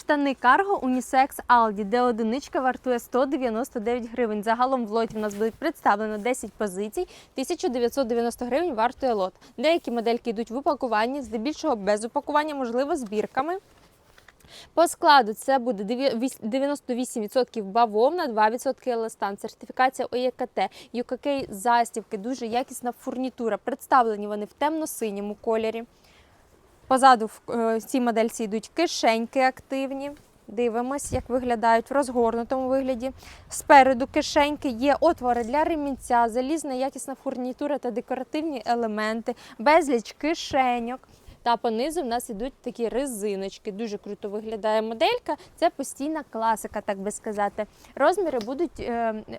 Штани Cargo Unisex Aldi, де одиничка вартує 199 гривень. Загалом в лоті в нас буде представлено 10 позицій, 1990 гривень вартує лот. Деякі модельки йдуть в упакуванні, здебільшого без упакування, можливо, збірками. По складу це буде 98% бавовна, 2% еластан, сертифікація ОЄКТ, UKK застівки, дуже якісна фурнітура. Представлені вони в темно-синьому кольорі. Позаду в е, цій модельці йдуть кишеньки активні. Дивимось, як виглядають в розгорнутому вигляді. Спереду кишеньки є отвори для ремінця, залізна якісна фурнітура та декоративні елементи, безліч кишеньок. Та понизу в нас йдуть такі резиночки. Дуже круто виглядає моделька. Це постійна класика, так би сказати. Розміри будуть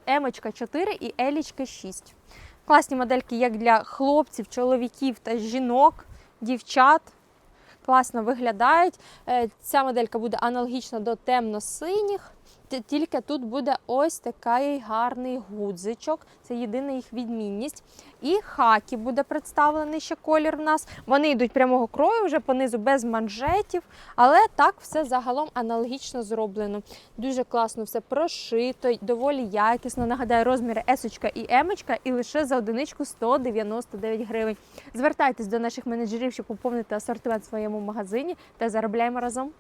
емочка 4 і елічка 6. Класні модельки як для хлопців, чоловіків та жінок, дівчат. Класно виглядають. Е, Ця моделька буде аналогічна до темно-синіх. Тільки тут буде ось такий гарний гудзичок. Це єдина їх відмінність. І хакі буде представлений ще колір в нас. Вони йдуть прямого крою, вже понизу без манжетів, але так все загалом аналогічно зроблено. Дуже класно все прошито, доволі якісно. Нагадаю, розміри есочка і емочка, і лише за одиничку 199 гривень. Звертайтесь до наших менеджерів, щоб поповнити асортимент в своєму магазині та заробляємо разом.